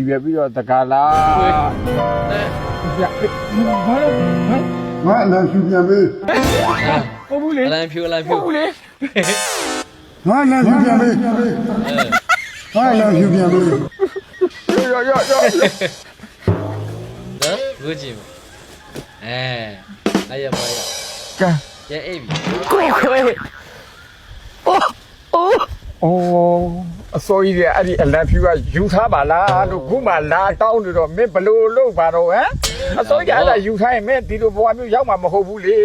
ရွယ်ပြီးတော့တကားလားရဘာလို့ငါအလံဖြူပြန်ပေးဟုတ်ဘူးလေအလံဖြူအလံဖြူဟုတ်ဘူးလေငါအလံဖြူပြန်ပေးငါအလံဖြူပြန်ပေးရောရောရောနော်ဘူးကြည့်မအဲအဲ့ရပါရကဲရဲအိပ်ပြီကိုခွေအိုးအိုးအိုး အစိုးရအဲ့ဒီအလံဖြူကယူထားပါလားလို့ခုမှလာတောင်းနေတော့မင်းဘလို့လုပ်ပါတော့ဟမ်အစိုးရအဲ့ဒါယူထားရင်မင်းဒီလိုဘဝမျိုးရောက်မှာမဟုတ်ဘူးလေ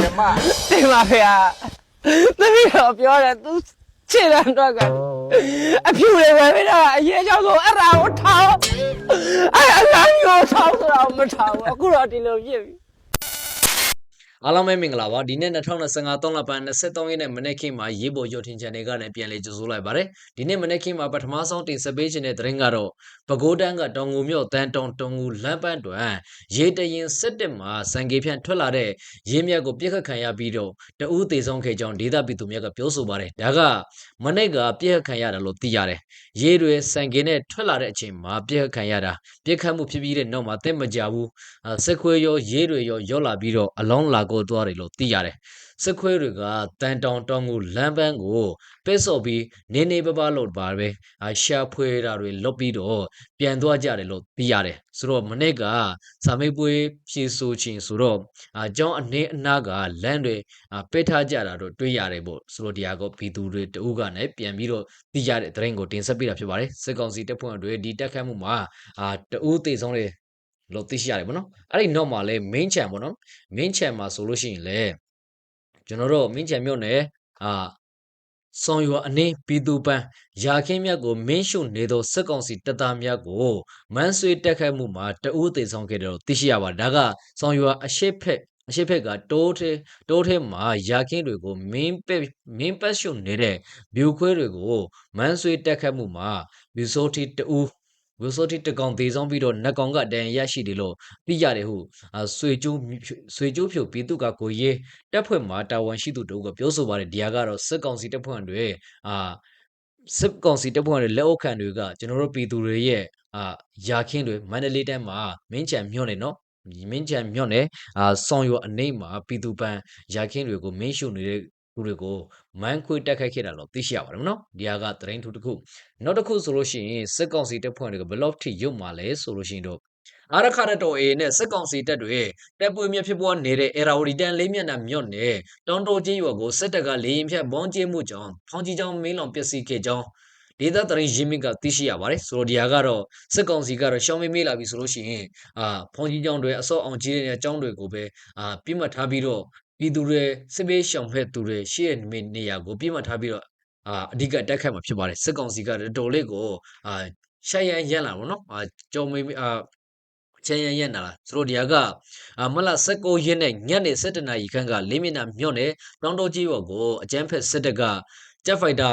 ဓမ္မတင်ပါဖေဟာသမီးတော့ပြောတယ်သူခြေတန်းတော့ကအဖြူတွေပဲပြတာအရေးကြောင့်ဆိုအဲ့ဒါကိုထောင်းအဲ့အလားမျိုးထောင်းဆိုတော့မထောင်းဘူးအခုတော့ဒီလိုဖြစ်ပြီ အားလုံးပဲမင်္ဂလာပါဒီနေ့2025 3လပိုင်း23ရက်နေ့မနေ့ခင်းမှာရေးပေါ်ရုပ်ထင် channel ကနေပြန်လေကြိုဆိုလိုက်ပါတယ်ဒီနေ့မနေ့ခင်းမှာပထမဆုံးတင်ဆက်ပေးခြင်းတဲ့သတင်းကတော့ပဲခူးတန်းကတောင်ငူမြို့တန်တုံတုံငူလမ်းပန်းတွင်ရေတရင်စစ်တက်မှာစံကေဖြန့်ထွက်လာတဲ့ရေမြက်ကိုပြစ်ခတ်ခံရပြီးတော့တဦးသေးဆုံးခဲ့ကြောင်းဒေသပြည်သူများကပြောဆိုပါတယ်ဒါကမနေ့ကပြစ်ခတ်ခံရတယ်လို့သိရတယ်ရေတွေစံကေနဲ့ထွက်လာတဲ့အချိန်မှာပြစ်ခတ်ခံရတာပြစ်ခတ်မှုဖြစ်ပြီးတဲ့နောက်မှာသိမကြဘူးအာစက်ခွေးရောရေးတွေရောရော့လာပြီးတော့အလောင်းလာကိုသွားတယ်လို့သိရတယ်စက်ခွေးတွေကတန်တောင်တောင်ကိုလမ်းပန်းကိုပဲ့စော်ပြီးနေနေပပလို့ပါပဲအာရှာဖွေတာတွေလွတ်ပြီးတော့ပြန်သွားကြတယ်လို့သိရတယ်ဆိုတော့မနေ့ကစာမေးပွဲဖြေဆိုခြင်းဆိုတော့အာကျောင်းအနေအနားကလမ်းတွေအာပိတ်ထားကြတာတော့တွေ့ရတယ်ပေါ့ဆိုတော့ဒီဟာကပြည်သူတွေတအုပ်ကလည်းပြန်ပြီးတော့သိရတဲ့သတင်းကိုတင်ဆက်ပေးတာဖြစ်ပါတယ်စစ်ကောင်စီတပ်ဖွဲ့တွေဒီတက်ခတ်မှုမှာအာတအုပ်သေးဆုံးတဲ့ လို့သိရှိရတယ်ဗောနော်အဲ့ဒီနောက်မှာလဲ main channel ဗောနော် main channel မှာဆိုလို့ရှိရင်လဲကျွန်တော်တို့ main channel မြို့နယ်အာဆောင်ရွာအနည်းပြည်သူပန်းရာခင်းမြတ်ကိုမင်းရှုနေသောစက်ကောင်စီတပ်သားများကိုမန်းဆွေတက်ခတ်မှုမှာတအူးသေးဆောင်ခဲ့တယ်လို့သိရှိရပါတယ်ဒါကဆောင်ရွာအရှိဖက်အရှိဖက်ကတိုးထဲတိုးထဲမှာရာခင်းတွေကိုမင်းပက်မင်းပတ်ရှုနေတဲ့မြူခွဲတွေကိုမန်းဆွေတက်ခတ်မှုမှာမြူစိုးတီတအူး ဝီဆိုတီတကောင်သေးဆောင်ပြီးတော့နက်ကောင်ကတန်ရရှိတယ်လို့သိရတယ်ဟုအာဆွေကျိုးဆွေကျိုးဖြုတ်ပြည်သူကကိုရေးတက်ဖွဲ့မှာတာဝန်ရှိသူတို့ကပြောဆိုပါတယ်ဒီဟာကတော့စစ်ကောင်စီတပ်ဖွဲ့တွေအာစစ်ကောင်စီတပ်ဖွဲ့တွေလက်အောက်ခံတွေကကျွန်တော်တို့ပြည်သူတွေရဲ့အာယာခင်းတွေမန္တလေးတိုင်းမှာမင်းချံမြို့နေနော်မင်းချံမြို့နေအာဆောင်ရွအနှိမ့်မှာပြည်သူပန်းယာခင်းတွေကိုမင်းရှုနေတဲ့ သူတွေကိုမန်းခွေတက်ခိုက်ခဲ့တာလို့သိရှိရပါတယ်နော်ဒီဟာကသတင်းထူးတစ်ခုနောက်တစ်ခုဆိုလို့ရှိရင်စစ်ကောင်စီတပ်ဖွဲ့တွေကဘယ်လောက်ထိရုပ်မာလဲဆိုလို့ရှိရင်တော့အာရခရတော် A နဲ့စစ်ကောင်စီတပ်တွေတပ်ပွေမြဖြစ်ပွားနေတဲ့အေရာဝတီတန်လေးမျက်နှာမြော့နဲ့တောင်တိုချင်းရွာကိုစစ်တပ်ကလေရင်ဖြတ်ဘုံကျဲမှုကြောင့်ဖောင်းကြီးချောင်းမင်းလောင်ပျက်စီးခဲ့ကြောင်းဒေသတရင်ရင်းမြစ်ကသိရှိရပါတယ်ဆိုတော့ဒီဟာကတော့စစ်ကောင်စီကတော့ရှောင်းမေးမေးလာပြီဆိုလို့ရှိရင်အာဖောင်းကြီးချောင်းတွေအစော့အောင်ကြီးတဲ့အကြောင်းတွေကိုပဲအာပြစ်မှတ်ထားပြီးတော့ ပြည်သူတွေစစ်ပေးရှောင်ဖက်သူတွေရှေ့နေရာကိုပြစ်မှတ်ထားပြီးတော့အာအဓိကတက်ခတ်မှာဖြစ်ပါတယ်စစ်ကောင်စီကတော်တော်လေးကိုအာရှာရန်ရက်လာပေါ့နော်အာကြော်မေးအာချန်ရန်ရက်လာသူတို့ဒီဟာကအာမလ16ရက်နဲ့ညနေ7:00နာရီခန့်ကလေးမျက်နှာမြော့နဲ့တောင်တော်ကြီးဘော်ကိုအကြမ်းဖက်စစ်တပ်ကဂျက်ဖိုက်တာ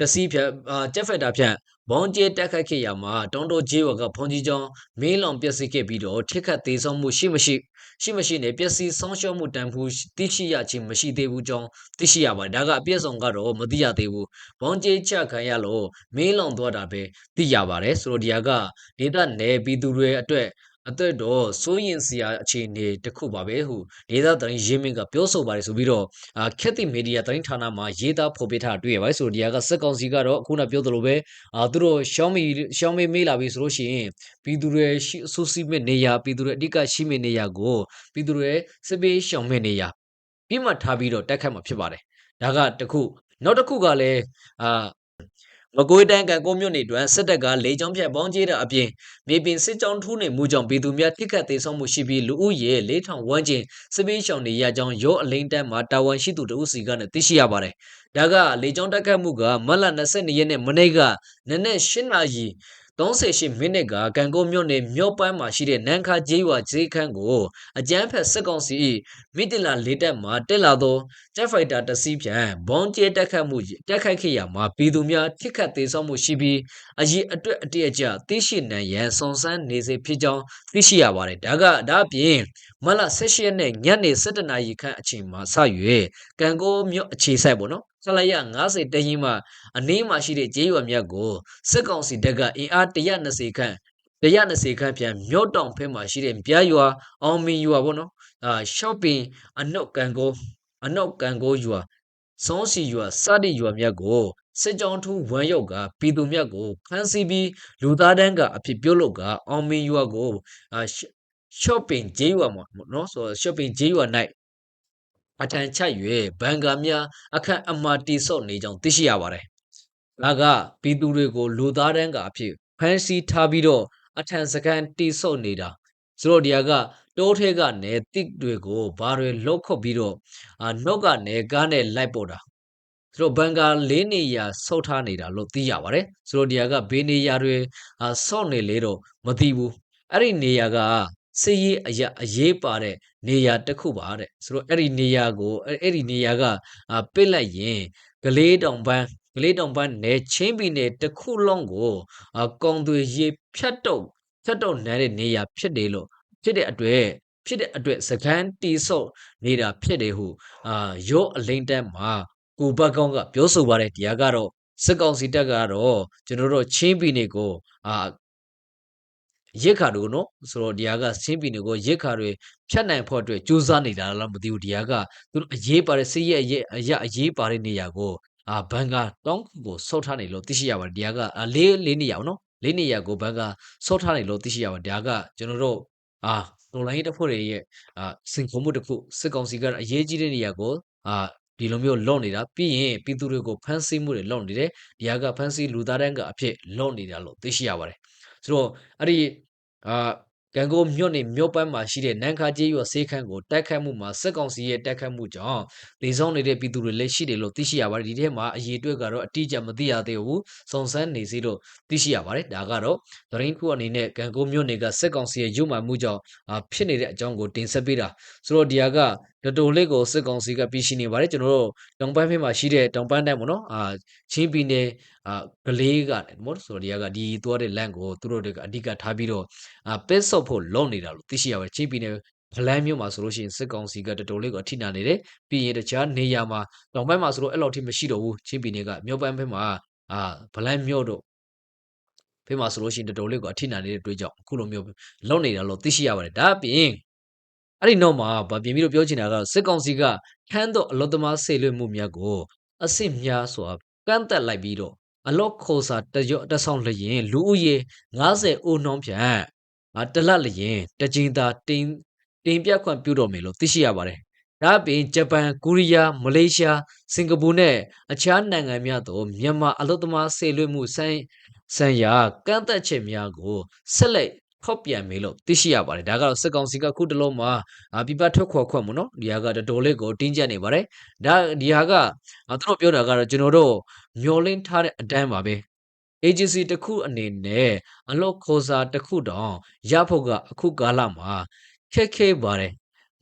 တစီးဖြတ်အာဂျက်ဖိုက်တာဖြတ် ဘုံကျဲတက်ခတ်ခဲ့ရမှာတောင်တော်ကြီးဘော်ကဖုန်ကြီးချောင်းမင်းလောင်ပျက်စီးခဲ့ပြီးတော့ထိခတ်သေးဆုံးမှုရှိမရှိရှိမရှိနဲ့ပျက်စီးဆုံးရှုံးမှုတန်ဖိုးသိရှိရခြင်းမရှိသေးဘူးကြောင်းသိရှိရပါတယ်ဒါကအပြည့်စုံကတော့မသိရသေးဘူးဘုံကျေးချခံရလို့မင်းလောင်သွားတာပဲသိရပါတယ်ဆိုတော့ဒီဟာကဒေတာနယ်ပြည်သူတွေအတွက် အသက်တော့စိုးရင်စရာအခြေအနေတစ်ခုပါပဲဟုဒေတာသတင်းရင်းမြစ်ကပြောဆိုပါတယ်ဆိုပြီးတော့အာခက်တိမီဒီယာသတင်းဌာနမှာရေးသားဖော်ပြထားတွေ့ရပါတယ်ဆိုတော့ဒီဟာကစက်ကောင်စီကတော့အခုနပြောသလိုပဲအာသူတို့ရှောင်းမီရှောင်းမေးမေးလာပြီဆိုလို့ရှိရင်ပြည်သူတွေရှိအဆူစီမဲ့နေရာပြည်သူတွေအဓိကရှိမဲ့နေရာကိုပြည်သူတွေစစ်ပေးရှောင်မဲ့နေရာပြမှတ်ထားပြီးတော့တက်ခတ်မှာဖြစ်ပါတယ်ဒါကတစ်ခုနောက်တစ်ခုကလည်းအာ မကွေးတိုင်းကကိုမြို့နယ်တွင်စစ်တပ်ကလေကြောင်းဖြတ်ပေါင်းကျဲတာအပြင်မြေပြင်စစ်ကြောင်းထိုးနေမှုကြောင့်ပြည်သူများထိခတ်သေးဆုံးမှုရှိပြီးလူဦးရေ4000ဝန်းကျင်စစ်ပေးရှောင်နေရကြောင်းရောအလိန်တန်းမှာတာဝန်ရှိသူတို့စီကနေသိရှိရပါတယ်။ဒါကလေကြောင်းတက်ခတ်မှုကမတ်လ22ရက်နေ့မနေ့ကနနက်8နာရီ 38မိနစ်ကကံကိုမြို့နယ်မြို့ပန်းမှာရှိတဲ့နန်းခါကျေးရွာကျေးခန်းကိုအကြမ်းဖက်စစ်ကောင်စီ၏မိတလာလေးတက်မှာတက်လာသောဂျက်ဖိုက်တာတစ်စီးဖြင့်ဘုံကျဲတက်ခတ်မှုတက်ခတ်ခဲ့ရမှာပြည်သူများထိခတ်သေးဆုံးမှုရှိပြီးအရေးအတွက်အတည့်အကျသိရှိနိုင်ရန်စုံစမ်းနေစေဖြစ်ကြောင်းသိရှိရပါတယ်ဒါကဒါအပြင်မလ16ရက်နေ့ညနေ7:00နာရီခန့်အချိန်မှာစ၍ကံကိုမြို့အခြေဆိုင်ပေါ့နော် ဆလရ90တရင်မှအနည်းမှရှိတဲ့ကျေးရွာမြတ်ကိုစစ်ကောင်စီတပ်ကအင်အား120ခန့်120ခန်းပြန်မြို့တောင်ဖက်မှာရှိတဲ့ပြားရွာအောင်မင်ရွာပေါ့နော်အာ shopping အနောက်ကန်ကိုအနောက်ကန်ကိုရွာစောင်းစီရွာစတဲ့ရွာမြတ်ကိုစစ်ကြောင်းထူးဝမ်းရောက်ကပြည်သူမြတ်ကိုဖမ်းဆီးပြီးလူသားတန်းကအဖြစ်ပြုတ်လုကအောင်မင်ရွာကိုအာ shopping ဂျေးရွာမှာနော်ဆိုတော့ shopping ဂျေးရွာ၌ အထံချ၍ဘန်ကာများအခန့်အမာတိဆော့နေကြောင်းသိရှိရပါတယ်။ဒါကပြည်သူတွေကိုလူသားတန်းကအဖြစ်ဖမ်းဆီးထားပြီးတော့အထံစကန်တိဆော့နေတာဆိုတော့ဒီဟာကတိုးထဲကနေတစ်တွေကိုဘာတွေလောက်ခုတ်ပြီးတော့အာနှုတ်ကနေကားနဲ့လိုက်ပို့တာဆိုတော့ဘန်ကာလေးနေရာဆုတ်ထားနေတာလို့သိရပါတယ်ဆိုတော့ဒီဟာကဘေးနေရာတွေအာဆော့နေလေတော့မသိဘူးအဲ့ဒီနေရာက စည်ရေးအရာအရေးပါတဲ့နေရာတစ်ခုပါတဲ့ဆိုတော့အဲ့ဒီနေရာကိုအဲ့အဲ့ဒီနေရာကအာပစ်လိုက်ရင်ကလေးတောင်ပန်းကလေးတောင်ပန်းနယ်ချင်းပြည်နယ်တစ်ခုလုံးကိုအာကောင်သွေရေဖြတ်တော့ဖြတ်တော့နေတဲ့နေရာဖြစ်တယ်လို့ဖြစ်တဲ့အတွက်ဖြစ်တဲ့အတွက်စကန်တီဆော့နေတာဖြစ်တယ်ဟုအာရော့အလိမ့်တန်းမှာကိုဘတ်ကောင်းကပြောဆိုပါတယ်တရားကတော့စစ်ကောင်စီတပ်ကတော့ကျွန်တော်တို့ချင်းပြည်နယ်ကိုအာ ရစ်ခါတို့နော်ဆိုတော့ဒီဟာကချင်းပြည်နယ်ကိုရစ်ခါတွေဖြတ်နိုင်ဖို့အတွက်ကြိုးစားနေတာလားမသိဘူးဒီဟာကသူတို့အရေးပါတဲ့စစ်ရဲ့အရေးအရာအရေးပါတဲ့နေရာကိုအာဘန်ကာတောင်းကိုဆောက်ထားနေလို့သိရှိရပါတယ်ဒီဟာကအာလေးလေးနေရာပေါ့နော်လေးနေရာကိုဘန်ကာဆောက်ထားနေလို့သိရှိရပါတယ်ဒီဟာကကျွန်တော်တို့အာလွန်လိုင်းတပ်ဖွဲ့တွေရဲ့အာစင်ခုံမှုတစ်ခုစစ်ကောင်စီကအရေးကြီးတဲ့နေရာကိုအာဒီလိုမျိုးလွတ်နေတာပြီးရင်ပြည်သူတွေကိုဖမ်းဆီးမှုတွေလွတ်နေတယ်ဒီဟာကဖမ်းဆီးလူသားတန်းကအဖြစ်လွတ်နေတာလို့သိရှိရပါတယ်ဆိုတော့အဲ့ဒီ အာကံကိုမြို့နေမြို့ပန်းမှာရှိတဲ့နန်းခါကျေးရွာဆေးခန်းကိုတိုက်ခတ်မှုမှာစစ်ကောင်စီရဲ့တိုက်ခတ်မှုကြောင့်ဒေဆောင်နေတဲ့ပြည်သူတွေလည်းရှိတယ်လို့သိရှိရပါတယ်ဒီထဲမှာအရေးအတွက်ကတော့အတိအကျမသိရသေးဘူးစုံစမ်းနေစီလို့သိရှိရပါတယ်ဒါကတော့သတင်းခုအနေနဲ့ကံကိုမြို့နယ်ကစစ်ကောင်စီရဲ့ရုပ်မှန်မှုကြောင့်အာဖြစ်နေတဲ့အကြောင်းကိုတင်ဆက်ပေးတာဆိုတော့ဒီဟာကတော်တော်လေးကိုစစ်ကောင်စီကပြီးရှိနေပါတယ်ကျွန်တော်တို့တောင်ပန်းဖေးမှာရှိတဲ့တောင်ပန်းတိုင်းပေါ့နော်အာချင်းပြည်နယ် အာကလေးကမော်ဆိုတော့ဒီဟာကဒီသွားတဲ့လန့်ကိုသူတို့တွေကအဓိကထားပြီးတော့အာပက်ဆော့ဖို့လုံနေတာလို့သိရှိရပါတယ်ချင်းပြည်နယ်ဗလန်းမြို့မှာဆိုလို့ရှိရင်စစ်ကောင်စီကတော်တော်လေးကိုအထိနာနေတယ်ပြီးရင်တခြားနေရာမှာတောင်ပိုင်းမှာဆိုတော့အဲ့လောက်ထိမရှိတော့ဘူးချင်းပြည်နယ်ကမြို့ပန်းဖက်မှာအာဗလန်းမြို့တို့ဖေးမှာဆိုလို့ရှိရင်တော်တော်လေးကိုအထိနာနေတဲ့တွေ့ကြောင့်အခုလိုမျိုးလုံနေတာလို့သိရှိရပါတယ်ဒါအပြင်အဲ့ဒီနောက်မှာဗာပြင်ပြီးတော့ပြောချင်တာကစစ်ကောင်စီကခန်းတော့အလောသမားဆေလွတ်မှုများကိုအစ်စ်များစွာကန့်တက်လိုက်ပြီးတော့ အလော့ခေါ်စာတရတဆောင်လျင်လူဦးရေ90အိုနှောင်းဖြန့်အာတလတ်လျင်တကြင်သာတင်တင်ပြခွင့်ပြုတော်မယ်လို့သိရှိရပါတယ်ဒါအပြင်ဂျပန်ကိုရီးယားမလေးရှားစင်ကာပူနဲ့အခြားနိုင်ငံများသို့မြန်မာအလောသမားဆေလွတ်မှုဆိုင်ဆန်ရာကန့်သက်ချက်များကိုဆက်လက် ဖောက်ပြန်မယ်လို့သိရှိရပါတယ်ဒါကတော့စစ်ကောင်စီကခုတလုံးမှာအာပြပထွက်ခွာခွင့်ပေါ့နော်ဒီဟာကတော်တော်လေးကိုတင်းကျပ်နေပါတယ်ဒါဒီဟာကအာသူတို့ပြောတာကတော့ကျွန်တော်တို့မျောလင်းထားတဲ့အတန်းပါပဲ agency တစ်ခုအနေနဲ့အလို့ခေါ်စာတစ်ခုတောင်ရဖို့ကအခုကာလမှာခက်ခဲပါတယ်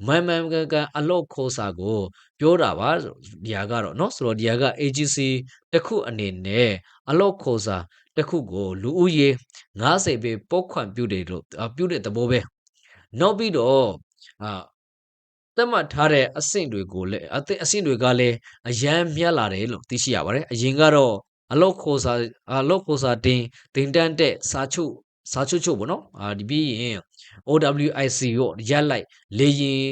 မန်မန်ကန်ကန်အလို့ခေါ်စာကို ပြောတာပါဒီဟာကတော့เนาะဆိုတော့ဒီဟာက agency တစ်ခုအနေနဲ့အလို့ခေါ်စာ တစ်ခုကိုလူဦးရေ90ပဲပုတ်ခွန့်ပြုတယ်လို့အာပြုတဲ့သဘောပဲနောက်ပြီးတော့အာသတ်မှတ်ထားတဲ့အဆင့်တွေကိုလည်းအသင့်အဆင့်တွေကလည်းအရန်မြတ်လာတယ်လို့သိရှိရပါတယ်အရင်ကတော့အလောက်ခေါ်စာအလောက်ခေါ်စာတင်တင်တန်းတဲ့စာချုပ်စာချုပ်ချုပ်ပေါ့နော်အာဒီပြီးရင် OWIC ရောရက်လိုက်လေရင်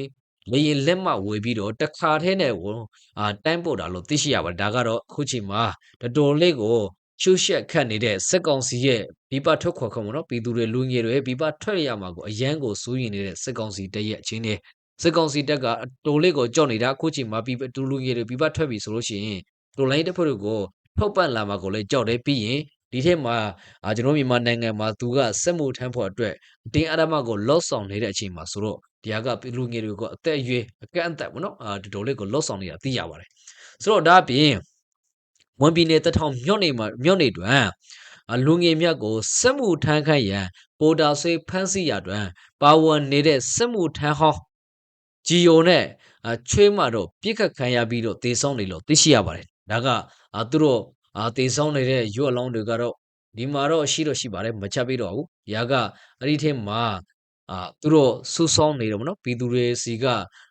လေရင်လက်မှတ်ဝေပြီးတော့တစ်ခါတည်းနဲ့ကိုအာတိုင်းပို့တာလို့သိရှိရပါတယ်ဒါကတော့အခုချိန်မှာတော်တော်လေးကို ရှုရှက်ခတ်နေတဲ့စက်ကောင်စီရဲ့ပြပထွက်ခွာခွင့်ပေါ့နော်ပြည်သူတွေလူငယ်တွေပြပထွက်ရမှာကိုအရန်ကိုစိုးရင်နေတဲ့စက်ကောင်စီတရဲ့အချင်းတွေစစ်ကောင်စီတပ်ကအတိုလေးကိုကြောက်နေတာအခုချိန်မှာပြပတူလူငယ်တွေပြပထွက်ပြီဆိုလို့ရှိရင်တိုလိုင်းတစ်ဖွဲ့တွေကိုထုတ်ပတ်လာမှာကိုလည်းကြောက်တယ်ပြီးရင်ဒီထက်မှာအာကျွန်တော်မြန်မာနိုင်ငံမှာသူကစက်မှုထမ်းဖို့အတွက်အတင်းအဓမ္မကိုလော့ဆောင်နေတဲ့အချိန်မှာဆိုတော့ဒီဟာကလူငယ်တွေကိုအသက်အရွယ်အကန့်အသတ်ပေါ့နော်အာတော်တော်လေးကိုလော့ဆောင်နေတာသိရပါတယ်ဆိုတော့ဒါအပြင် ဝန်ပြည်နယ်တထောင်မြို့နေမှာမြို့နေတွင်အလူငယ်မြတ်ကိုစက်မှုထမ်းခိုင်းရန်ပိုတာဆွေးဖမ်းဆီးရတွင်ပါဝင်နေတဲ့စက်မှုထမ်းဟောင်းဂျီယိုနဲ့အချွေးမတော့ပြစ်ခတ်ခံရပြီးတော့တေဆောင်နေလို့သိရှိရပါတယ်ဒါကအာသူတို့အာတေဆောင်နေတဲ့ရွက်အလောင်းတွေကတော့ဒီမှာတော့ရှိတော့ရှိပါတယ်မချက်ပြီးတော့ဘူးဒီကအဲ့ဒီထဲမှာ အာသူတို့ဆူဆောင်းနေတယ်ဗောနော်ပြည်သူတွေစီက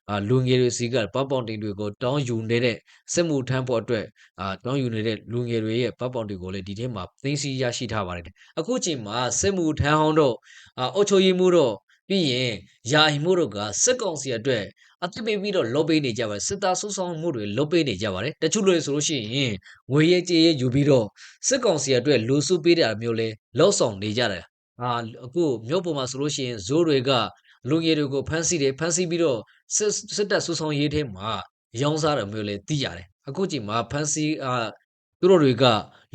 အာလူငယ်တွေစီကပတ်ပေါင်တင်တွေကိုတောင်းယူနေတဲ့စစ်မှုထမ်းဖို့အတွက်အာတောင်းယူနေတဲ့လူငယ်တွေရဲ့ပတ်ပေါင်တွေကိုလည်းဒီထဲမှာသိသိရရှိထားပါတယ်အခုချိန်မှာစစ်မှုထမ်းဟောင်းတို့အာအုတ်ချိုရီမှုတို့ပြီးရင်ယာယီမှုတို့ကစစ်ကောင်စီအတွက်အသိပေးပြီးတော့လုတ်ပေးနေကြပါတယ်စစ်သားဆူဆောင်းမှုတွေလုတ်ပေးနေကြပါတယ်တချို့တွေဆိုလို့ရှိရင်ငွေရဲကြေးရဲယူပြီးတော့စစ်ကောင်စီအတွက်လူစုပေးတာမျိုးလဲလောက်ဆောင်နေကြတယ် အာအခုမြို့ပေါ်မှာဆိုလို့ရှိရင်ဇိုးတွေကလူငယ်တွေကိုဖမ်းဆီးတယ်ဖမ်းဆီးပြီးတော့စစ်စစ်တပ်ဆူဆောင်ရေးထဲမှာရောင်းစားတယ်မျိုးလည်းသိရတယ်အခုချိန်မှာဖမ်းဆီးအာသူတို့တွေက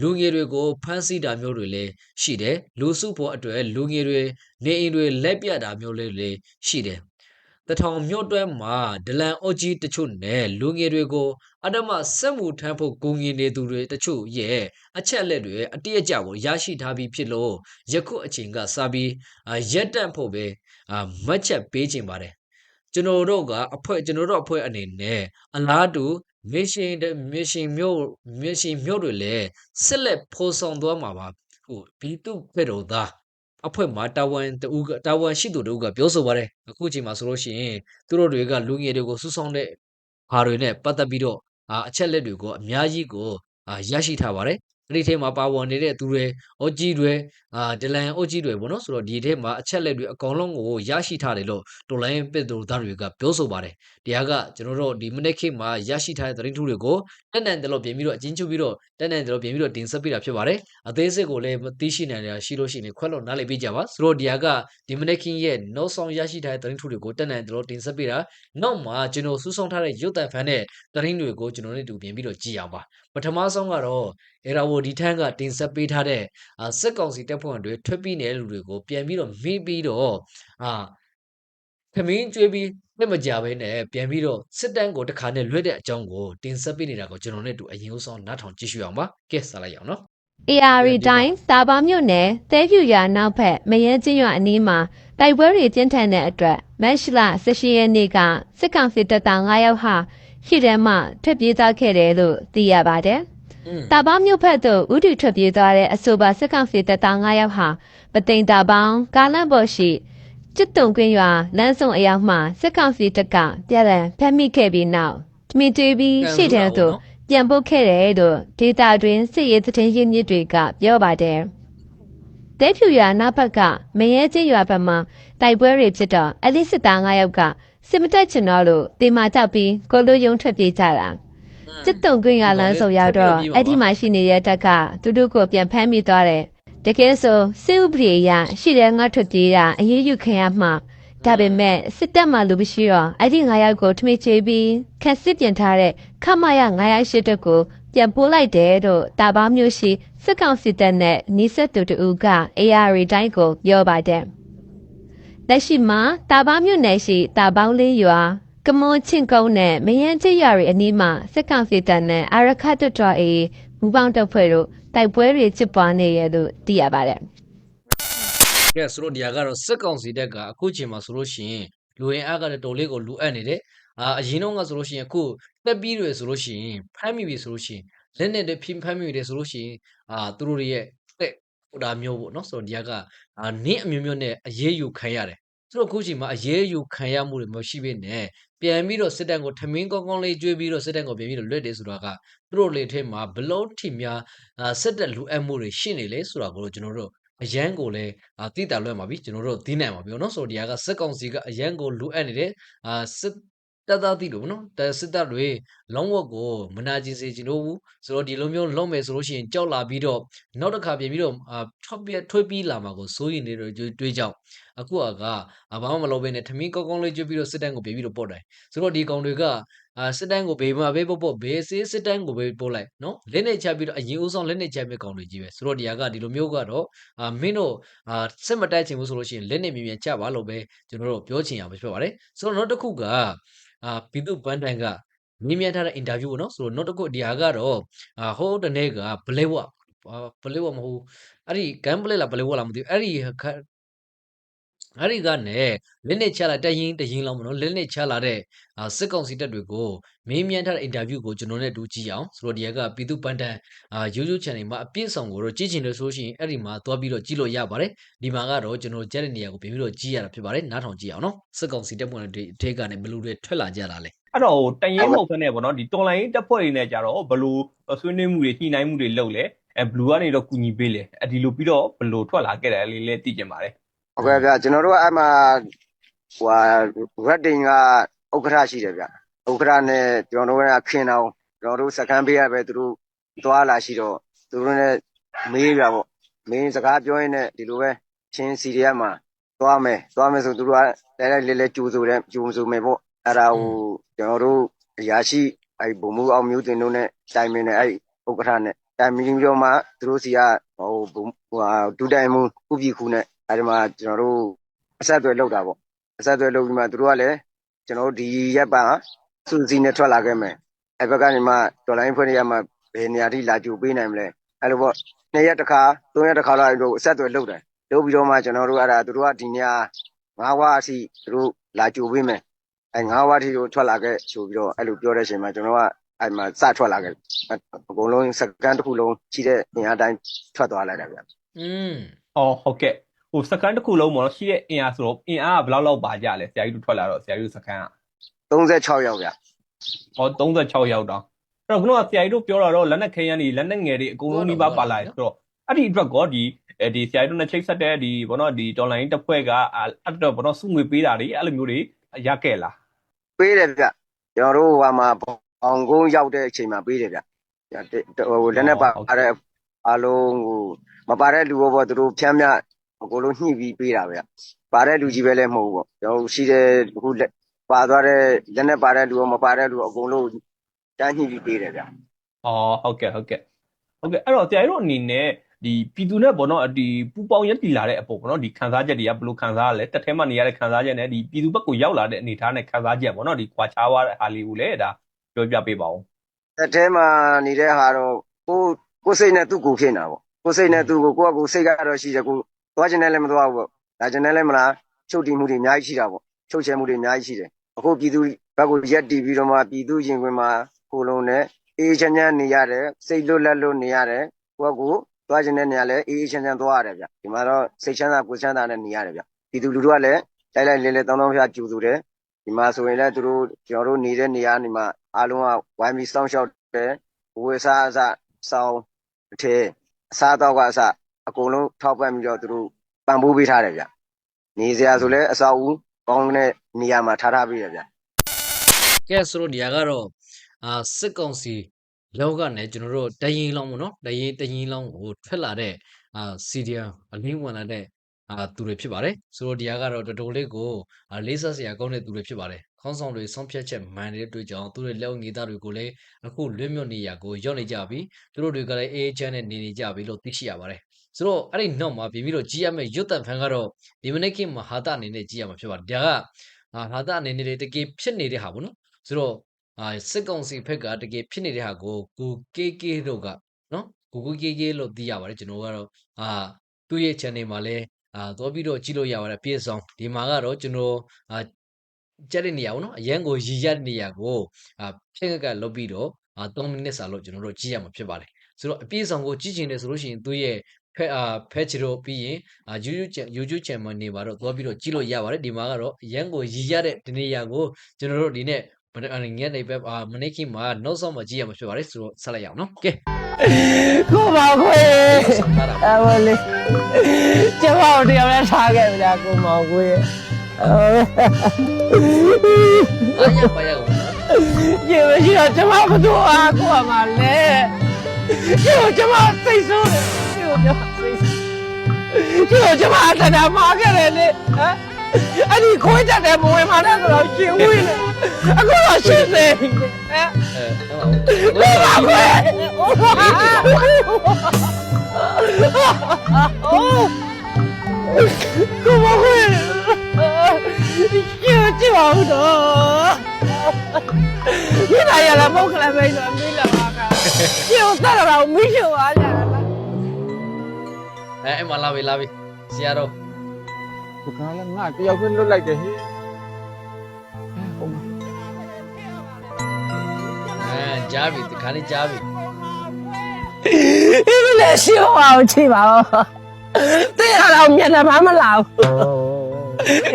လူငယ်တွေကိုဖမ်းဆီးတာမျိုးတွေလည်းရှိတယ်လူစုဖို့အတွက်လူငယ်တွေနေအိမ်တွေလက်ပြတာမျိုးလေးလည်းရှိတယ်တထောင်မြို့တွဲမှာဒလန်အုတ်ကြီးတချို့နဲ့လူငယ်တွေကို အတမစက်မှုထမ်းဖို့ကိုငင်နေသူတွေတချို့ရဲ့အချက်လက်တွေအတိအကျကိုရရှိထားပြီးဖြစ်လို့ယခုအချိန်ကစပြီးအာရက်တက်ဖို့ပဲအာမတ်ချက်ပေးခြင်းပါတယ်ကျွန်တော်တို့ကအဖွဲကျွန်တော်တို့အဖွဲအနေနဲ့အလားတူမစ်ရှင်မစ်ရှင်မျိုးမစ်ရှင်မျိုးတွေလည်းဆက်လက်ဖော်ဆောင်သွားမှာပါဟိုဘီတုဖက်တော်သားအဖွဲ့မှာတာဝန်တူကတာဝန်ရှိသူတို့ကပြောဆိုပါတယ်အခုချိန်မှာဆိုလို့ရှိရင်သူတို့တွေကလူငယ်တွေကိုဆူဆောင်တဲ့ဘာတွေနဲ့ပတ်သက်ပြီးတော့ အာအချက်လက်တွေကိုအများကြီးကိုအာရရှိထားပါတယ် အဲ့ဒီထဲမှာပါဝင်နေတဲ့သူတွေအုတ်ကြီးတွေအာဒလန်အုတ်ကြီးတွေပေါ့နော်ဆိုတော့ဒီထဲမှာအချက်လက်တွေအကောင်လုံးကိုရရှိထားတယ်လို့တော်လိုင်းပစ်သူသားတွေကပြောဆိုပါတယ်တရားကကျွန်တော်တို့ဒီမနေ့ခေတ်မှာရရှိထားတဲ့သတင်းထူးတွေကိုတက်နန်တယ်လို့ပြင်ပြီးတော့အချင်းချုပ်ပြီးတော့တက်နန်တယ်လို့ပြင်ပြီးတော့တင်ဆက်ပေးတာဖြစ်ပါတယ်အသေးစိတ်ကိုလည်းမသိရှိနိုင်တာရှိလို့ရှိရင်ခွက်လို့နားလည်ပေးကြပါဆိုတော့တရားကဒီမနေ့ခေတ်ရဲ့နောက်ဆောင်ရရှိထားတဲ့သတင်းထူးတွေကိုတက်နန်တယ်လို့တင်ဆက်ပေးတာနောက်မှာကျွန်တော်စူးစောင်းထားတဲ့ရုပ်သံဖန်တဲ့သတင်းတွေကိုကျွန်တော်တို့တူပြင်ပြီးတော့ကြည့်အောင်ပါပထမဆုံးကတော့ အေရာဝဒီထန်းကတင်ဆက်ပေးထားတဲ့အာစက်ကောင်စီတပ်ဖွဲ့ဝင်တွေထွက်ပြီးနေတဲ့လူတွေကိုပြန်ပြီးတော့မေးပြီးတော့အာခမင်းကျွေးပြီးလက်မကြဘဲနဲ့ပြန်ပြီးတော့စစ်တမ်းကိုတစ်ခါနဲ့လွှဲတဲ့အကြောင်းကိုတင်ဆက်ပေးနေတာကိုကျွန်တော်နဲ့တူအရင်ဦးဆုံးနားထောင်ကြည့်ရှုအောင်ပါကဲဆက်လိုက်အောင်နော် AR တိုင်းတာဘာမြို့နယ်တဲဖြူရွာနောက်ဘက်မရဲချင်းရွာအနီးမှာတိုက်ပွဲတွေပြင်းထန်တဲ့အတွက်မက်ရှလ18ရက်နေ့ကစစ်ကောင်စီတပ်သား9ယောက်ဟာရှိတဲမှထွက်ပြေးသွားခဲ့တယ်လို့သိရပါတယ် อืม။တာဘာမြို့ဘက်သို့ဥတီထွက်ပြေးသွားတဲ့အဆိုပါစစ်ကောင်စီတပ်သား9ယောက်ဟာပသိမ်တာပေါင်းကားလန့်ပေါ်ရှိစစ်တုံကွင်းရွာလမ်းစုံအရောက်မှစစ်ကောင်စီတပ်ကပြည်လည်ဖမ်းမိခဲ့ပြီးနောက်တမင်တွေးပြီးရှိတဲ့သို့ပြန်ပုတ်ခဲ့တယ်လို့ဒေတာတွင်စစ်ရေးသတင်းရင်းမြစ်တွေကပြောပါတယ်။တဲဖြူရွာနောက်ဘက်ကမရဲချင်းရွာဘက်မှာတိုက်ပွဲတွေဖြစ်တော့အလိစစ်သား9ယောက်ကစစ်မတက်ချင်တော့လို့တေမာတောက်ပြီးကိုလိုယုံထွက်ပြေးကြတာ။ စစ်တုံကွင်းကလမ်းဆုံရောက်တော့အဲ့ဒီမှာရှိနေတဲ့တက်ကသူတို့ကိုပြန်ဖမ်းမိသွားတယ်။တကယ်ဆိုစစ်ဥပဒေအရရှိတဲ့ငါထွက်ပြေးတာအရေးယူခံရမှဒါပေမဲ့စစ်တပ်မှလူမရှိတော့အဲ့ဒီ9ယောက်ကိုထမိချေပြီးခက်စစ်ပြင်ထားတဲ့ခမရ908တက်ကိုပြန်ပို့လိုက်တယ်လို့တာပေါင်းမျိုးရှိစစ်ကောင်စစ်တပ်နဲ့နီးစပ်သူတူက AR တိုင်းကိုပြောပါတယ်။လက်ရှိမှာတာပေါင်းမျိုးနယ်ရှိတာပေါင်းလေးရွာ ကမွန်ချင်းကုန်းနဲ့မယန်းချစ်ရွာတွေအနီးမှာစစ်ကောင်စစ်တပ်နဲ့အာရခတ်တော်တော်အေးဘူပေါင်းတပ်ဖွဲ့တို့တိုက်ပွဲတွေဖြစ်ပွားနေရလို့သိရပါတယ်။ကဲဆိုတော့ဒီဟာကတော့စစ်ကောင်စီတပ်ကအခုချိန်မှာဆိုလို့ရှိရင်လူရင်အားကလည်းတော်လေးကိုလူအပ်နေတယ်အာအရင်တော့ကဆိုလို့ရှိရင်အခုတက်ပြီးတွေဆိုလို့ရှိရင်ဖမ်းမိပြီဆိုလို့ရှိရင်လက်နဲ့တည်းဖိဖမ်းမိတယ်ဆိုလို့ရှိရင်အာသူတို့တွေရဲ့တက်ဟိုဒါမျိုးပေါ့နော်ဆိုတော့ဒီဟာကအာနင်းအမျိုးမျိုးနဲ့အရေးယူခံရတယ် သူတို့ခုချိန်မှာအရေးယူခံရမှုတွေမရှိဘဲနဲ့ပြန်ပြီးတော့စစ်တပ်ကိုထမင်းကောင်းကောင်းလေးကျွေးပြီးတော့စစ်တပ်ကိုပြန်ပြီးတော့လွတ်တယ်ဆိုတာကသူတို့လေထဲမှာဘလို့ထိများစစ်တပ်လူအပ်မှုတွေရှိနေလေဆိုတာကိုကျွန်တော်တို့အရန်ကိုလည်းတိတာလွှဲမှာပြီကျွန်တော်တို့သိနိုင်မှာပြီနော်ဆိုတော့ဒီဟာကစစ်ကောင်စီကအရန်ကိုလူအပ်နေတယ်စစ် တပ်သားတိလို့ဗောနော်တစစ်တပ်တွေလုံးဝကိုမနာကျင်စေချင်လို့ဘူးဆိုတော့ဒီလိုမျိုးလုံးမယ်ဆိုလို့ရှိရင်ကြောက်လာပြီးတော့နောက်တစ်ခါပြင်ပြီးတော့အာထွက်ပြထွေးပြီးလာမှာကိုစိုးရင်နေတော့တွေးကြောက်အခုကအာဘာမှမလုပ်ဘဲနဲ့ထမင်းကောင်းကောင်းလေးကျွေးပြီးတော့စစ်တန်းကိုပြင်ပြီးတော့ပို့တယ်ဆိုတော့ဒီကောင်တွေကအာစစ်တန်းကိုဘေးမှာဘေးပို့ပို့ဘေးစေးစစ်တန်းကိုဘေးပို့လိုက်နော်လက်နဲ့ချပြီးတော့အရင်ဦးဆုံးလက်နဲ့ချမဲ့ကောင်တွေကြီးပဲဆိုတော့ဒီဟာကဒီလိုမျိုးကတော့အာမင်းတို့အာစစ်မတိုက်ချင်ဘူးဆိုလို့ရှိရင်လက်နဲ့မြင်မြန်ချပါလို့ပဲကျွန်တော်တို့ပြောချင်ရမှာဖြစ်ပါတယ်ဆိုတော့နောက်တစ်ခုက အာဘီတုဘန်တန်ကမြင်မြန်ထားတဲ့အင်တာဗျူးပေါ့နော်ဆိုတော့နောက်တစ်ခုဒီဟာကတော့အာဟိုးတနေ့ကဘလဲဝဘလဲဝမဟုတ်အဲ့ဒီဂမ်ဘလဲလားဘလဲဝလားမသိဘူးအဲ့ဒီ အဲ့ဒီကနေလက်နဲ့ချလာတရင်တရင်လောက်မနော်လက်နဲ့ချလာတဲ့အာစစ်ကောင်စီတပ်တွေကိုမေးမြန်းထားတဲ့အင်တာဗျူးကိုကျွန်တော်နဲ့တူကြည့်အောင်ဆိုတော့ဒီကပြည်သူပန်တန်အာ YouTube channel မှာအပြည့်အစုံကိုတော့ကြည့်ချင်လို့ဆိုလို့ရှိရင်အဲ့ဒီမှာသွားပြီးတော့ကြည့်လို့ရပါတယ်ဒီမှာကတော့ကျွန်တော်ကြက်တဲ့နေရာကိုပြင်ပြီးတော့ကြည့်ရတာဖြစ်ပါတယ်နားထောင်ကြည့်အောင်နော်စစ်ကောင်စီတပ်ဖွဲ့တွေအထက်ကနေဘလူတွေထွက်လာကြတာလေအဲ့တော့ဟိုတရင်မဟုတ်ဘဲနဲ့ဗောနော်ဒီတော်လိုင်းတက်ဖွဲ့တွေနဲ့ကြတော့ဘလို့ဆွေးနွေးမှုတွေညှိနှိုင်းမှုတွေလုပ်လဲအဲဘလူကနေတော့ကူညီပေးလေအဒီလိုပြီးတော့ဘလို့ထွက်လာခဲ့တယ်လေးလေးသိကြပါတယ် ဟုတ်ကဲ့ဗျကျွန်တော်တို့ကအဲ့မှာဟိုရက်တင်ကဥက္ကဋ္ဌရှိတယ်ဗျဥက္ကဋ္ဌနဲ့ကျွန်တော်တို့ကခင်အောင်ကျွန်တော်တို့စကန်ပေးရပဲသူတို့သွားလာရှိတော့သူတို့နဲ့မေးပြပေါ့မင်းစကားပြောရင်းနဲ့ဒီလိုပဲချင်းစီရီယာမှာသွားမယ်သွားမယ်ဆိုသူတို့ကလဲလဲလဲလဲကြိုးဆိုတယ်ကြိုးဆိုမယ်ပေါ့အဲ့ဒါဟိုကျွန်တော်တို့အရာရှိအဲ့ဘုံမှုအောင်မျိုးတင်တို့နဲ့တိုင်မင်းနဲ့အဲ့ဥက္ကဋ္ဌနဲ့တိုင်မင်းပြောမှသူတို့စီကဟိုဘုံဟိုဒူတိုင်မှုဥပီခုနဲ့ အဲဒီမှာကျွန်တော်တို့အဆက်အသွယ်လုပ်တာပေါ့အဆက်အသွယ်လုပ်ပြီးမှသူတို့ကလည်းကျွန်တော်တို့ဒီရက်ပါစူစီနဲ့ထွက်လာခဲ့မယ်အဲဘက်ကနေမှဒေါ်လာရင်းဖွဲ့နေရမှာဘယ်နေရာထိလာကြိုပေးနိုင်မလဲအဲလိုပေါ့နှစ်ရက်တစ်ခါသုံးရက်တစ်ခါလောက်တို့အဆက်အသွယ်လုပ်တယ်လုပ်ပြီးတော့မှကျွန်တော်တို့အဲ့ဒါသူတို့ကဒီနေရာငါးဝါအထိသူတို့လာကြိုပေးမယ်အဲငါးဝါထိတို့ထွက်လာခဲ့ဆိုပြီးတော့အဲ့လိုပြောတဲ့အချိန်မှာကျွန်တော်ကအဲ့မှာစထွက်လာခဲ့အကုန်လုံးစကန်တစ်ခုလုံးရှိတဲ့အင်အားတိုင်းထွက်သွားလိုက်တာဗျอืมအော်ဟုတ်ကဲ့ ဟိုစကန်တစ်ခုလုံးဗောနော်ရှိတဲ့အင်အားဆိုတော့အင်အားကဘယ်လောက်လောက်ပါကြလဲဆရာကြီးတို့ထွက်လာတော့ဆရာကြီးတို့စကန်က36ယောက်ဗျဟော36ရောက်တောင်အဲ့တော့ခုနကဆရာကြီးတို့ပြောတာတော့လက်နက်ခဲယမ်းတွေလက်နက်ငယ်တွေအကုန်လုံးနှိပါပါလာတယ်ဆိုတော့အဲ့ဒီအတွက်ကောဒီအဲဒီဆရာကြီးတို့နဲ့ချိတ်ဆက်တဲ့ဒီဘောနော်ဒီတော်လိုင်းတက်ဖွဲ့ကအဲ့တော့ဘောနော်စုငွေပေးတာတွေအဲ့လိုမျိုးတွေရခဲ့လားပေးတယ်ဗျကျွန်တော်တို့ဟိုမှာဘောင်ကုန်းရောက်တဲ့အချိန်မှာပေးတယ်ဗျဟိုလက်နဲ့ပါတဲ့အားလုံးဟိုမပါတဲ့လူဘောပေါ့သူတို့ဖြမ်းမြ အကုန်လုံးညှိပြီးပေးတာဗျပါတဲ့လူကြီးပဲလည်းမဟုတ်ဘူးပေါ့ကျွန်တော်ရှိတဲ့အခုပါသွားတဲ့လက်နဲ့ပါတဲ့လူရောမပါတဲ့လူအကုန်လုံးတန်းညှိပြီးပေးတယ်ဗျ။အော်ဟုတ်ကဲ့ဟုတ်ကဲ့ဟုတ်ကဲ့အဲ့တော့ဆရာကြီးတို့အနေနဲ့ဒီပြည်သူနဲ့ဘောနော်ဒီပူပေါင်းရက်တည်လာတဲ့အပေါ်ဘောနော်ဒီခန်းစားချက်တွေကဘယ်လိုခန်းစားရလဲတက်ထဲမှာနေရတဲ့ခန်းစားချက်နဲ့ဒီပြည်သူဘက်ကိုရောက်လာတဲ့အနေအထားနဲ့ခန်းစားချက်ဘောနော်ဒီခွာချားသွားတဲ့ဟာလေးကိုလည်းဒါပြောပြပေးပါဦးအဲ့ထဲမှာနေတဲ့ဟာတော့ကိုကိုစိတ်နဲ့သူ့ကိုဖြစ်နေတာပေါ့ကိုစိတ်နဲ့သူ့ကိုကိုကကိုစိတ်ကတော့ရှိတယ်ကို သွားချင်တယ်လည်းမသွားဘူးပေါ့ဒါချင်တယ်လည်းမလားချုပ်တည်မှုတွေအများကြီးရှိတာပေါ့ချုပ်ချယ်မှုတွေအများကြီးရှိတယ်အခုပြည်သူဘက်ကိုရက်တည်ပြီးတော့မှပြည်သူရင်ခွင်မှာကိုလုံးနဲ့အေးချမ်းချမ်းနေရတယ်စိတ်လွတ်လပ်လွတ်နေရတယ်ကိုကကိုသွားချင်တဲ့နေရာလဲအေးအေးချမ်းချမ်းသွားရတယ်ဗျဒီမှာတော့စိတ်ချမ်းသာကိုယ်ချမ်းသာနဲ့နေရတယ်ဗျပြည်သူလူထုကလည်းလိုက်လိုက်လဲလဲတောင်းတောင်းဖျားကြူသူတယ်ဒီမှာဆိုရင်လည်းသူတို့ကျွန်တော်တို့နေတဲ့နေရာနေမှာအားလုံးကဝိုင်းပြီးစောင့်ရှောက်တယ်ဝေစားအစစောင်းအထဲအစားတော့ကအစ အကုန်လုံးထောက်ပံ့ပြီးတော့သူတို့ပံ့ပိုးပေးထားတယ်ဗျနေစရာဆိုလဲအဆောက်အဦကောင်းတဲ့နေရာမှာထားထားပေးတယ်ဗျကဲဆိုတော့ဒီဟာကတော့အာစစ်ကောင်စီလောကနဲ့ကျွန်တော်တို့တရင်လောင်းပေါ့နော်တရင်တရင်လောင်းကိုထွက်လာတဲ့အာစီဒီယံအလင်းဝင်လာတဲ့အာသူတွေဖြစ်ပါတယ်ဆိုတော့ဒီဟာကတော့တော်တော်လေးကိုအာလေးစားစရာကောင်းတဲ့သူတွေဖြစ်ပါတယ်ခေါင်းဆောင်တွေဆုံးဖြတ်ချက်မှန်တဲ့တွေ့ကြောင်းသူတွေလက်ဝငေးသားတွေကိုလည်းအခုလွတ်မြောက်နေရကိုရောက်နေကြပြီသူတို့တွေကလည်းအေးချမ်းနဲ့နေနေကြပြီလို့သိရှိရပါတယ် ဆိုတော့အဲ့ဒီနောက်မှာပြင်ပြီးတော့ကြီးရမယ့်ရွတ်တန်ဖန်ကတော့ဒီမနေ့ကမှာဟာတာအနေနဲ့ကြီးရမှာဖြစ်ပါတယ်ဒါကအာဟာတာအနေနဲ့တကယ်ဖြစ်နေတဲ့ဟာပေါ့နော်ဆိုတော့အာစစ်ကောင်စီဘက်ကတကယ်ဖြစ်နေတဲ့ဟာကိုကိုကေကေတို့ကနော်ကိုကိုကေကေလို့သိရပါတယ်ကျွန်တော်ကတော့အာသူ့ရဲ့ channel မှာလဲအာတော့ပြီးတော့ကြည့်လို့ရပါတယ်ပြည့်စုံဒီမှာကတော့ကျွန်တော်အာကြက်တဲ့နေရာပေါ့နော်အရန်ကိုရည်ရတဲ့နေရာကိုအာဖြင့်ကလုတ်ပြီးတော့အာ3မိနစ်စာလို့ကျွန်တော်တို့ကြည့်ရမှာဖြစ်ပါတယ်ဆိုတော့အပြည့်စုံကိုကြည့်ချင်တယ်ဆိုလို့ရှိရင်သူ့ရဲ့ ဖက်အာဖက်ချီတို့ပြီးရင်အာ YouTube channel YouTube channel နေပါတော့သွားပြီးတော့ကြည့်လို့ရပါတယ်ဒီမှာကတော့အရန်ကိုရည်ရတဲ့ဒီနေရာကိုကျွန်တော်တို့ဒီနေ့မနေ့အနေငယ်နေပဲအာမနေ့ကမှာနောက်ဆုံးမကြည့်ရမှာဖြစ်ပါတယ်ဆိုတော့ဆက်လိုက်ရအောင်နော်ကဲကိုပါခွေဆက်ထားတာအဝလေးကျမတို့တရားနဲ့ထားခဲ့ပြီလားကိုမောင်ခွေအားရပါရအောင်နော်ရေမရှိတော့ကျမဘသူအားကိုရမှာလဲကျမကျမစိတ်ဆိုးတယ် ကျမကျမစိတ်ဆိုးကျမကျမအတ္တမှားခဲ့တယ်လေဟမ်အဲ့ဒီခွေးတက်တဲ့မဝင်မှာတဲ့ဆိုတော့ရှင်ဝေးလေအခုတော့ရှင်းနေဟမ်အဲဟုတ်ပါကိုပါခွေကိုပါခွေကျမကျမတော့ဒီနိုင်ရလာမောက်ကလေးပဲဆိုမိလာပါကကျမတက်တော့မိချောအားကြလား အဲအဲ့မလာပြီလာပြီဆရာတော်ဒီကားလည်းငါတယောက်ပဲလွတ်လိုက်တယ်ဟေးဟုတ်မအဲကြားပြီဒီခါလေးကြားပြီဒီလေရှိအောင်ချိပါဦးတဲ့ရတော့မျက်နှာမမလာဘူး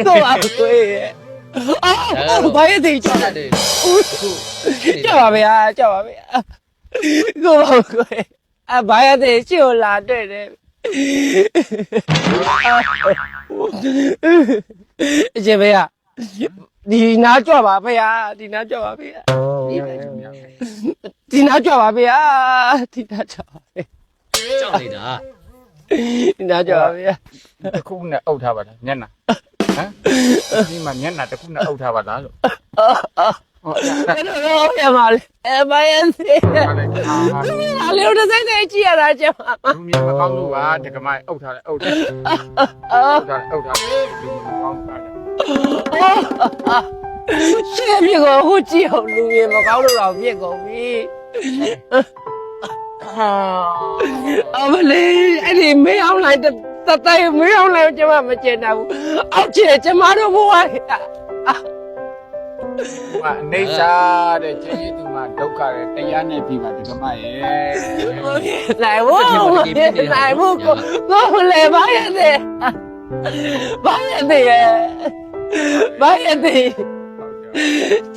ကိုပါကိုရဲ့အော်ဘာရသေးကြောက်တက်တယ်ကြောက်ပါဗျာကြောက်ပါဗျာကိုပါကိုရဲ့အဘာရသေးရှိကိုလာတွေ့တယ် အကျေဘေးကဒီနာကြွပါဗျာဒီနာကြွပါဗျာဒီနာကြွပါဗျာဒီနာကြွပါဗျာကြောက်နေတာဒီနာကြွပါဗျာတစ်ခုနဲ့အုပ်ထားပါလားမျက်နှာဟမ်ဒီမှာမျက်နှာတစ်ခုနဲ့အုပ်ထားပါလားလို့ ဟုတ်ကဲ့အဲ့တော့ရပါလေအမယန်စီပါလေအာအလေးတို့စိတ်နဲ့ကြည့်ရတာကျမလူမြင်မကောင်းလို့ပါတက္ကမအုပ်ထားတယ်အုပ်ထားတယ်အုပ်ထားတယ်အုပ်ထားတယ်လူမြင်မကောင်းပါနဲ့ရှင်းပြကိုဟိုကြည့်အောင်လူရင်မကောင်းလို့တော့ပြစ်ကုန်ပြီအမလေးအဲ့ဒီမေးအောင်လိုက်တတိုင်မေးအောင်လိုက်ကျမမကျင်တော့ဘူးအောက်ကျကျမတို့ဘဝ ဟာအနေစာတဲ့ကျေးဇူးသူမှာဒုက္ခတဲ့တရားနဲ့ပြီးပါတက္ကမရဲ့နိုင်ဘူးနိုင်ဘူးကိုကိုလည်းဘာရတဲ့ဘာရတဲ့ဘာရတဲ့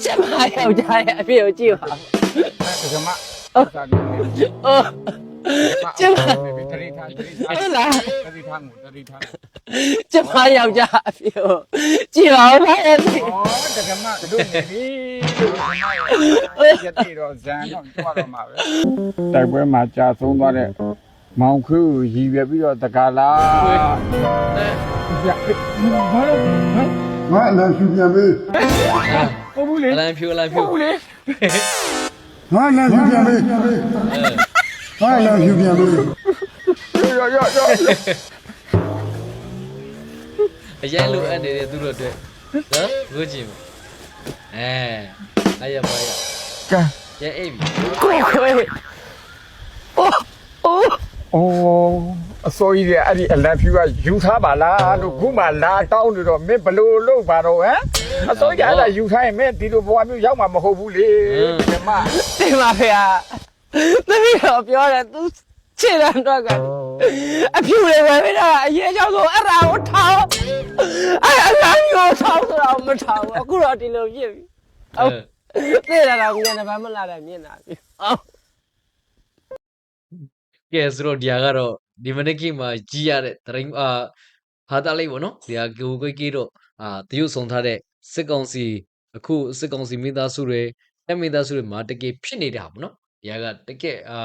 ကျမယောက်ျားရဲ့အဖေကိုကြည့်ပါတက္ကမဥစ္စာနေနေအော်ကျမ တရိထားတရိထားဟုတ်လားတရိထားငိုတရိထားကျမယောက်ျားအဖေကိုကြည့်ပါဦးဘာရတဲ့ဩတက္ကမတို့နေပြီတက္ကမရဲ့ရတိတော့ဇန်တော့ကြွားတော့မှာပဲတိုက်ပွဲမှာကြာဆုံးသွားတဲ့မောင်ခွေးကိုရည်ရွယ်ပြီးတော့တက္ကလာရဘာလို့ငါအလံဖြူပြန်ပေးဟုတ်ဘူးလေအလံဖြူအလံဖြူဟုတ်ဘူးလေငါအလံဖြူပြန်ပေးငါအလံဖြူပြန်ပေး ရောရောရောအရင်လိုအပ်နေတဲ့သူတို့အတွက်နော်ဘုကြည့်မအဲအရပါရကဲရဲအိပ်ပြီကိုကိုအိုးအိုးအိုးအစိုးရအဲ့ဒီအလံဖြူကယူထားပါလားလို့ခုမှလာတောင်းနေတော့မင်းဘလို့လုပ်ပါတော့ဟမ်အစိုးရအဲ့ဒါယူထားရင်မင်းဒီလိုဘဝမျိုးရောက်မှာမဟုတ်ဘူးလေဒီမှာတင်ပါဖေဟာသမီးတော့ပြောတယ်သူခြေလမ်းတော့က အဖြူတွေပဲပြတာအရေးကြောင့်ဆိုအဲ့ဒါကိုထောင်းအဲ့အလမ်းကိုထောင်းဆိုတော့မထောင်းဘူးအခုတော့ဒီလိုဖြစ်ပြီဟုတ်သိရတာကငါလည်းဘာမှလာတယ်မြင်တာပြီအော်ကဲဆိုတော့ဒီဟာကတော့ဒီမနေ့ကမှကြီးရတဲ့တရင်အာဟာတာလေးပေါ့နော်ဒီဟာကိုကိုကြီးတော့အာတရုတ်ဆောင်ထားတဲ့စစ်ကောင်စီအခုစစ်ကောင်စီမိသားစုတွေအမိသားစုတွေမှာတကယ်ဖြစ်နေတာပေါ့နော်ဒီဟာကတကယ်အာ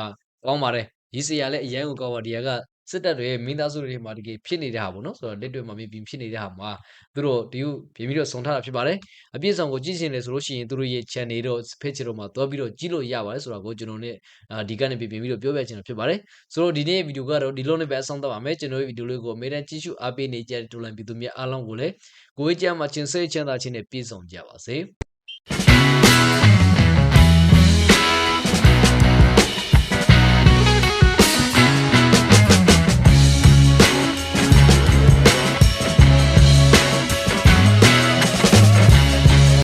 ကောင်းပါတယ် ဒီစရာလည်းအရန်ကိုကောင်းပါဒီဟာကစစ်တပ်တွေမိသားစုတွေမှာတကယ်ဖြစ်နေတဲ့ဟာပေါ့နော်ဆိုတော့လက်တွေ့မှာမြင်ဖြစ်နေတဲ့ဟာမှာသူတို့ဒီကိုပြင်ပြီးတော့ဆောင်ထားတာဖြစ်ပါတယ်အပြည့်အစုံကိုကြည့်ရှင်လေဆိုလို့ရှိရင်သူတို့ရဲ့ channel တော့ page တော့မှာတွားပြီးတော့ကြည့်လို့ရပါတယ်ဆိုတော့ကိုကျွန်တော်နဲ့အာဒီကနေပြင်ပြီးတော့ပြောပြချင်တာဖြစ်ပါတယ်ဆိုတော့ဒီနေ့ဗီဒီယိုကတော့ဒီလိုနဲ့ပဲအဆုံးသတ်ပါမယ်ကျွန်တော်ရဲ့ဗီဒီယိုလေးကိုအမေရိကန်ကြည့်ရှုအားပေးနေကြတဲ့တူလန်ပြည်သူများအားလုံးကိုလည်းကိုယ်ကြမ်းမှာချင်းစိတ်ချမ်းသာခြင်းနဲ့ပြည့်စုံကြပါစေ